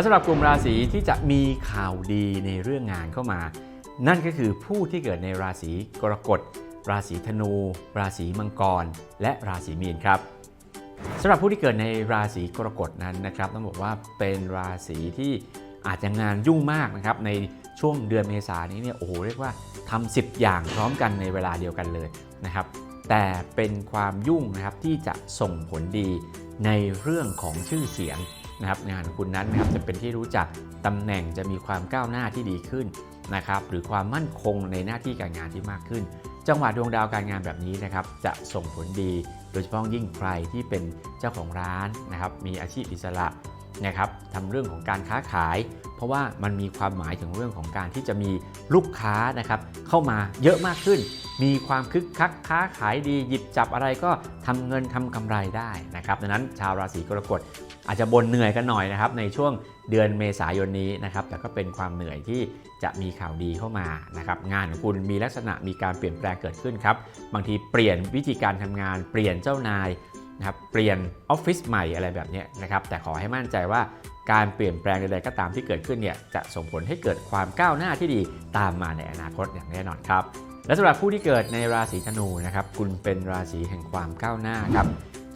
และสำหรับกลุ่มราศีที่จะมีข่าวดีในเรื่องงานเข้ามา นั่นก็คือผู้ที่เกิดในราศีกรกฎ ราศีธนู ราศีมังกร และราศีมีนครับสำหรับผู้ที่เกิดในราศีกรกฎนั้นนะครับต้องบอกว่าเป็นราศีที่อาจจะงานยุ่งมากนะครับในช่วงเดือนเมษานี้เนี่ยโอ้โหเรียกว่าทำ10 อย่างพร้อมกันในเวลาเดียวกันเลยนะครับแต่เป็นความยุ่งนะครับที่จะส่งผลดี ในเรื่องของชื่อเสียงนะครับงานของคุณนั้นนะครับจะเป็นที่รู้จักตำแหน่งจะมีความก้าวหน้าที่ดีขึ้นนะครับหรือความมั่นคงในหน้าที่การงานที่มากขึ้น จังหวะดวงดาวการงานแบบนี้นะครับจะส่งผลดี โดยเฉพาะยิ่งใครที่เป็นเจ้าของร้านนะครับมีอาชีพอิสระนะครับทำเรื่องของการค้าขาย เพราะว่ามันมีความหมายถึงเรื่องของการที่จะมีลูกค้านะครับเข้ามาเยอะมากขึ้น มีความคึกคักค้าขายดีหยิบจับอะไรก็ทำเงินทำกำไรได้นะครับดังนั้นชาวราศีกรกฎอาจจะบนเหนื่อยกันหน่อยนะครับในช่วงเดือนเมษายนนี้นะครับแต่ก็เป็นความเหนื่อยที่จะมีข่าวดีเข้ามานะครับงานของคุณมีลักษณะมีการเปลี่ยนแปลงเกิดขึ้นครับบางทีเปลี่ยนวิธีการทำงาน เปลี่ยนเจ้านายนะครับเปลี่ยนออฟฟิศใหม่อะไรแบบนี้นะครับแต่ขอให้มั่นใจว่าการเปลี่ยนแปลงใดๆก็ตามที่เกิดขึ้นเนี่ยจะส่งผลให้เกิดความก้าวหน้าที่ดีตามมาในอนาคตอย่างแน่นอนครับ และสำหรับผู้ที่เกิดในราศีธนูนะครับคุณเป็นราศีแห่งความก้าวหน้าครับ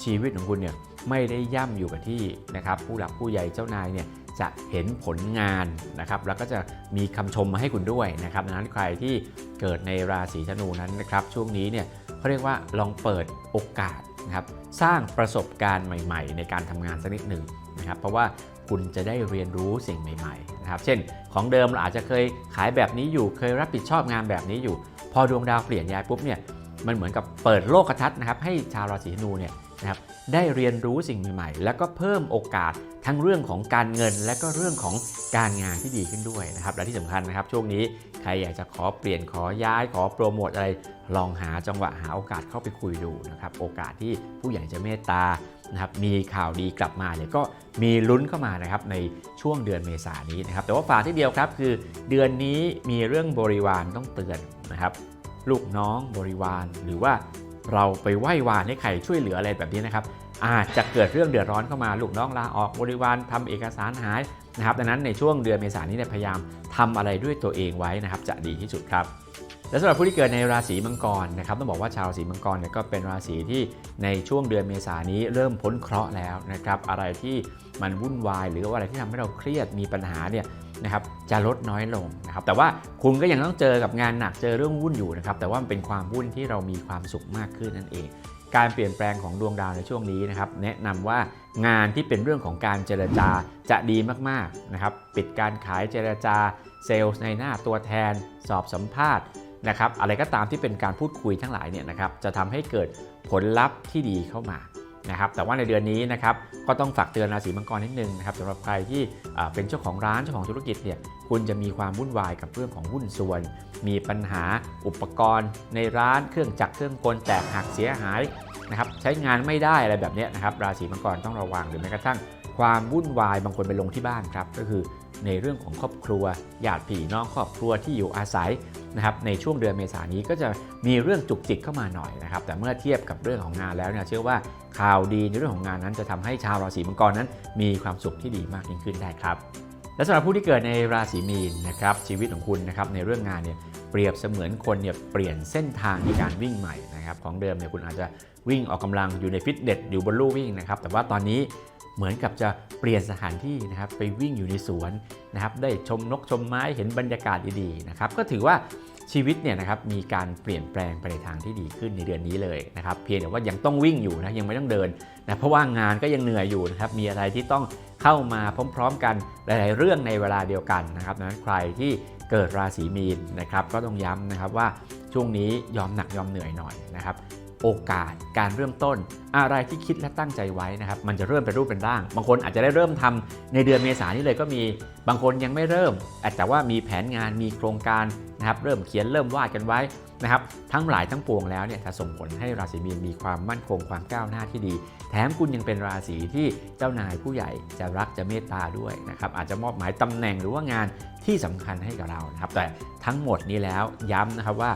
ชีวิตของคุณเนี่ยไม่ได้ย่ำอยู่กับที่นะครับผู้หลักผู้ใหญ่เจ้านายเนี่ยจะเห็นผลงานนะครับแล้วก็จะมีคำชมมาให้คุณด้วยนะครับดังนั้นใครที่เกิดในราศีธนูนั้นนะครับช่วงนี้เนี่ยเขาเรียกว่าลองเปิดโอกาสนะครับสร้างประสบการณ์ใหม่ ๆ ในการทำงานสักนิดหนึ่งนะครับเพราะว่า คุณจะได้เรียนรู้สิ่งใหม่ๆนะครับเช่น ของเดิมเราอาจจะเคยขายแบบนี้อยู่ เคยรับผิดชอบงานแบบนี้อยู่ พอดวงดาวเปลี่ยนย้ายปุ๊บเนี่ยมันเหมือนกับเปิดโลกทัศน์นะครับให้ชาวราศีธนูเนี่ยนะครับได้เรียนรู้สิ่งใหม่ๆ แล้วก็เพิ่มโอกาสทั้งเรื่องของการเงิน และก็เรื่องของการงานที่ดีขึ้นด้วยนะครับและที่สำคัญนะครับช่วงนี้ใครอยากจะขอเปลี่ยนขอย้ายขอโปรโมทอะไร ลองหาจังหวะหาโอกาสเข้าไปคุยดูนะครับโอกาสที่ผู้ใหญ่จะเมตตา นะครับมีข่าวดีกลับมาเนี่ยก็มีลุ้นเข้ามานะครับในช่วงเดือนเมษายนนี้นะครับแต่ว่าฝากที่เดียวครับคือเดือนนี้มีเรื่องบริวารต้องเตือนนะครับลูกน้องบริวารหรือว่าเราไปไหว้วานให้ใครช่วยเหลืออะไรแบบนี้นะครับอาจจะเกิดเรื่องเดือดร้อนเข้ามาลูกน้องลาออกบริวารทำเอกสารหายนะครับดังนั้นในช่วงเดือนเมษายนนี้พยายามทำอะไรด้วยตัวเองไว้นะครับจะดีที่สุดครับ และสำหรับผู้ที่เกิดในราศีมังกรนะครับต้องบอกว่าชาวราศีมังกรเนี่ยก็เป็นราศีที่ในช่วงเดือนเมษายนี้เริ่มพ้นเคราะห์แล้วนะครับอะไรที่มันวุ่นวาย หรือว่าอะไรที่ทำให้เราเครียดมีปัญหาเนี่ยนะครับจะลดน้อยลงนะครับแต่ว่าคุณก็ยังต้องเจอกับงานหนักเจอเรื่องวุ่นอยู่นะครับแต่ว่ามันเป็นความวุ่นที่เรามีความสุขมากขึ้นนั่นเอง การเปลี่ยนแปลงของดวงดาวในช่วงนี้นะครับแนะนำว่างานที่เป็นเรื่องของการเจรจาจะดีมากๆนะครับปิดการขายเจรจาเซลล์ในหน้าตัวแทน สอบสัมภาษณ์ นะครับอะไรก็ตามที่เป็นการพูดคุยทั้งหลายเนี่ยนะครับจะทำให้เกิดผลลัพธ์ที่ดีเข้ามานะครับแต่ว่าในเดือนนี้นะครับก็ต้องฝากเตือนราศีมังกรนิดนึงนะครับสำหรับใครที่เป็นเจ้าของร้านเจ้าของธุรกิจเนี่ยคุณจะมีความวุ่นวายกับเรื่องของหุ้นส่วน มีปัญหาอุปกรณ์ ในร้านเครื่องจักรเครื่องกลแตกหักเสียหายนะครับใช้งานไม่ได้อะไรแบบนี้นะครับราศีมังกรต้องระวังหรือแม้กระทั่งความวุ่นวายบางคนไปลงที่บ้านครับก็คือในเรื่องของครอบครัวญาติพี่น้องครอบครัวที่อยู่อาศัย นะครับในช่วงเดือนเมษายนี้ก็จะมีเรื่องจุกจิกเข้ามาหน่อยนะครับแต่เมื่อเทียบกับเรื่องของงานแล้วเนี่ยเชื่อว่าข่าวดีในเรื่องของงานนั้นจะทำให้ชาวราศีมังกรนั้น มีความสุขที่ดีมากยิ่งขึ้นได้ครับ และสำหรับผู้ที่เกิดในราศีมีนนะครับชีวิตของคุณนะครับในเรื่องงานเนี่ยเปรียบเสมือนคนเนี่ยเปลี่ยนเส้นทางในการวิ่งใหม่นะครับของเดิมเนี่ยคุณอาจจะวิ่งออกกำลังอยู่ในฟิตเนสอยู่บนลู่วิ่งนะครับแต่ว่าตอนนี้ เหมือนกับจะเปลี่ยนสถานที่นะครับไปวิ่งอยู่ในสวนนะครับได้ชมนกชมไม้เห็นบรรยากาศดีๆนะครับก็ถือว่าชีวิตเนี่ยนะครับมีการเปลี่ยนแปลงไปในทางที่ดีขึ้นในเดือนนี้เลยนะครับเพียงแต่ว่ายังต้องวิ่งอยู่นะยังไม่ต้องเดินนะเพราะว่างานก็ยังเหนื่อยอยู่นะครับมีอะไรที่ต้องเข้ามาพร้อม ๆ กันหลาย ๆ เรื่องในเวลาเดียวกันนะครับดังนั้นใครที่เกิดราศีมีนนะครับก็ต้องย้ำนะครับว่าช่วงนี้ยอมหนักยอมเหนื่อยหน่อยนะครับโอกาสการเริ่มต้น อะไรที่คิดและตั้งใจไว้นะครับมันจะเริ่มเป็นรูปเป็นร่าง บางคนอาจจะได้เริ่มทำในเดือนเมษานนี้เลยก็มีบางคนยังไม่เริ่ม อาจจะว่ามีแผนงานมีโครงการนะครับเริ่มเขียนเริ่มวาดกันไว้นะครับทั้งหลายทั้งปวงแล้วเนี่ยจะส่งผลให้ราศีมีนมีความมั่นคงความก้าวหน้าที่ดี แถมคุณยังเป็นราศีที่เจ้านายผู้ใหญ่จะรักจะเมตตาด้วยนะครับอาจจะมอบหมายตำแหน่งหรือว่างานที่สำคัญให้กับเรานะครับแต่ทั้งหมดนี้แล้วย้ำนะครับว่า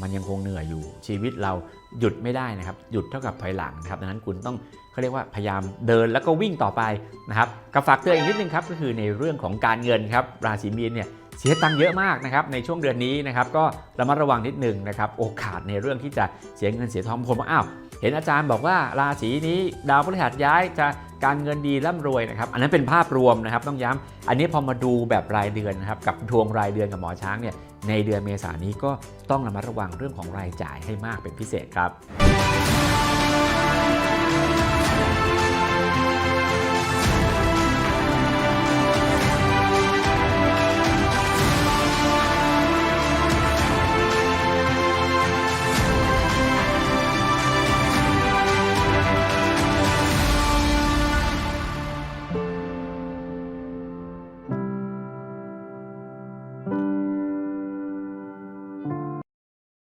มันยังคงเหนื่อยอยู่ชีวิตเราหยุดไม่ได้นะครับหยุดเท่ากับถอยหลังนะครับดังนั้นคุณต้องเขาเรียกว่าพยายามเดินแล้วก็วิ่งต่อไปนะครับกับฝากเตือนอีกนิดนึงครับก็คือในเรื่องของการเงินครับราศีมีนเนี่ย เสียตังค์เยอะมากนะครับในช่วงเดือนนี้นะครับก็ระมัดระวังนิดหนึ่งนะครับโอกาสในเรื่องที่จะเสียเงินเสียทองบางคนบอกอ้าวเห็นอาจารย์บอกว่าราศีนี้ดาวพฤหัสย้ายจะการเงินดีร่ำรวยนะครับอันนั้นเป็นภาพรวมนะครับต้องย้ำอันนี้พอมาดูแบบรายเดือนนะครับกับดวงรายเดือนกับหมอช้างเนี่ยในเดือนเมษายนนี้ก็ต้องระมัดระวังเรื่องของรายจ่ายให้มากเป็นพิเศษครับ